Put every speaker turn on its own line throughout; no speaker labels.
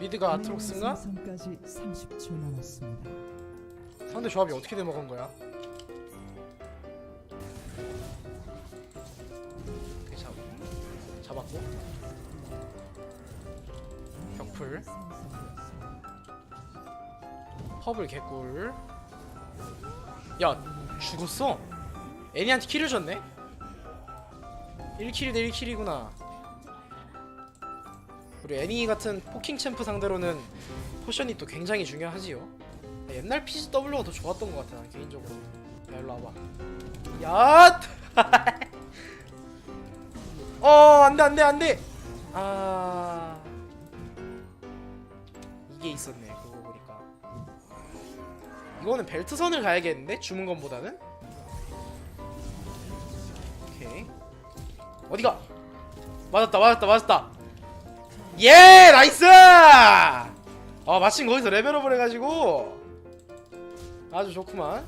미드가 아트록스인가?
생성까지 30초 남았습니다.
상대 조합이 어떻게 돼 먹은 거야? 잡, 잡았고 벽풀 허블 개꿀 야 죽었어 애니한테 킬을 줬네 1킬이 대 1킬이구나 우리 애니 같은 포킹 챔프 상대로는 포션이 또 굉장히 중요하지요. 옛날 PCW가 더 좋았던 것 같아 난 개인적으로. 야 일로 와봐. 야! 어 안돼 안돼 안돼! 아. 이게 있었네 그거 보니까. 이거는 벨트선을 가야겠는데? 주문 건보다는? 오케이. 어디가? 맞았다 맞았다 맞았다 예 나이스 아 마침 거기서 레벨업을 해가지고 아주 좋구만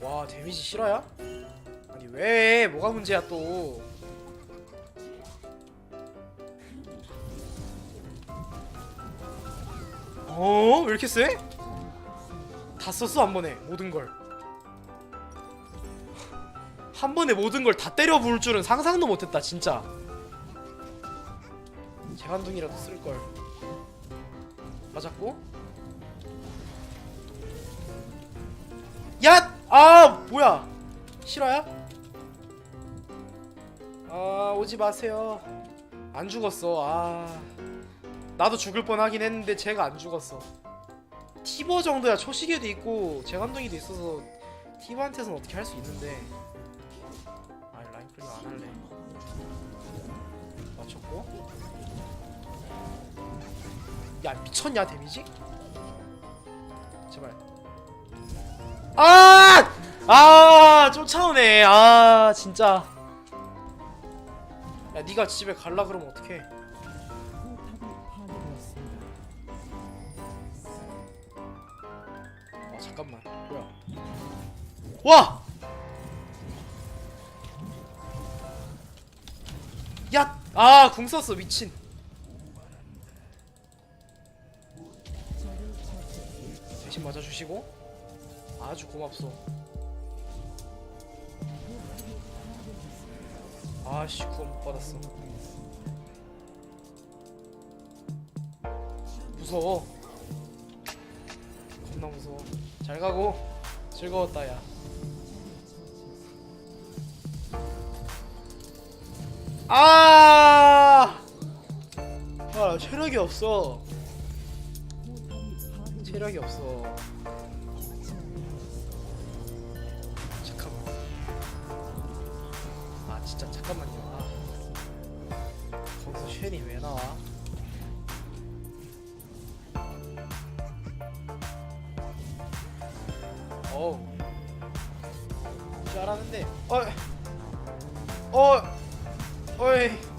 와 데미지 실화야? 아니 왜 뭐가 문제야 또 어? 왜 이렇게 세? 다 썼어 한 번에 모든 걸. 한 번에 모든 걸 다 때려 부을 줄은 상상도 못했다 진짜. 재간둥이라도 쓸 걸. 맞았고. 야! 아 뭐야? 실화야? 아 오지 마세요. 안 죽었어. 아 나도 죽을 뻔하긴 했는데 제가 안 죽었어. 티버 정도야 초시계도 있고 재간둥이도 있어서 티버한테서는 어떻게 할 수 있는데. 아 라인 클릭 안 할래. 맞췄고. 야 미쳤냐 데미지? 제발. 아! 아 쫓아오네. 아 진짜. 야 네가 집에 갈라 그러면 어떡해? 아 잠깐만 뭐야 와! 야! 아, 궁 썼어, 미친. 맞아주시고. 아주 고맙소. 아씨, 구원 못 받았어. 무서워. 겁나 무서워. 잘 가고 즐거웠다 야. 아! 아 체력이 없어. 체력이 없어. 잠깐만. 아 진짜 잠깐만요. 아. 거기서 쉘이 왜 나와? 어우 줄 알았는데 어이 어 어이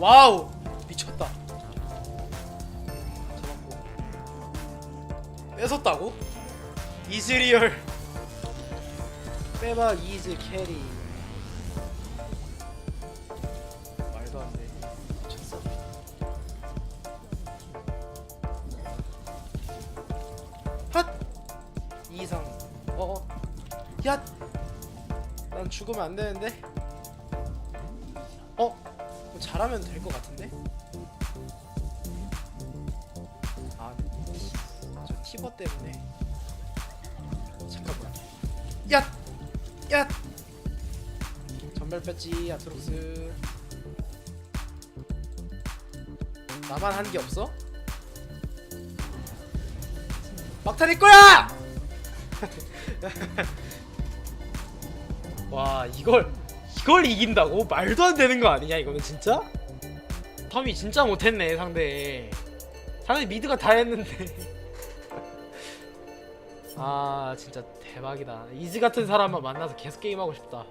와우 미쳤다 뺏었다고? 이즈리얼 빼박 이즈 캐리 말도 안돼 미쳤어 핫! 이상 어어 야! 난 죽으면 안 되는데 어? 잘하면 될 것 같은데? 아, 저 티버 때문에 잠깐만 야! 야! 전멸 뺐지 아트록스 나만 한 게 없어? 막타낼 거야! 와 이걸 이걸 이긴다고? 말도 안 되는 거 아니냐 이거는 진짜? 텀이 진짜 못했네 상대 상대 미드가 다 했는데 아 진짜 대박이다 이즈 같은 사람만 만나서 계속 게임하고 싶다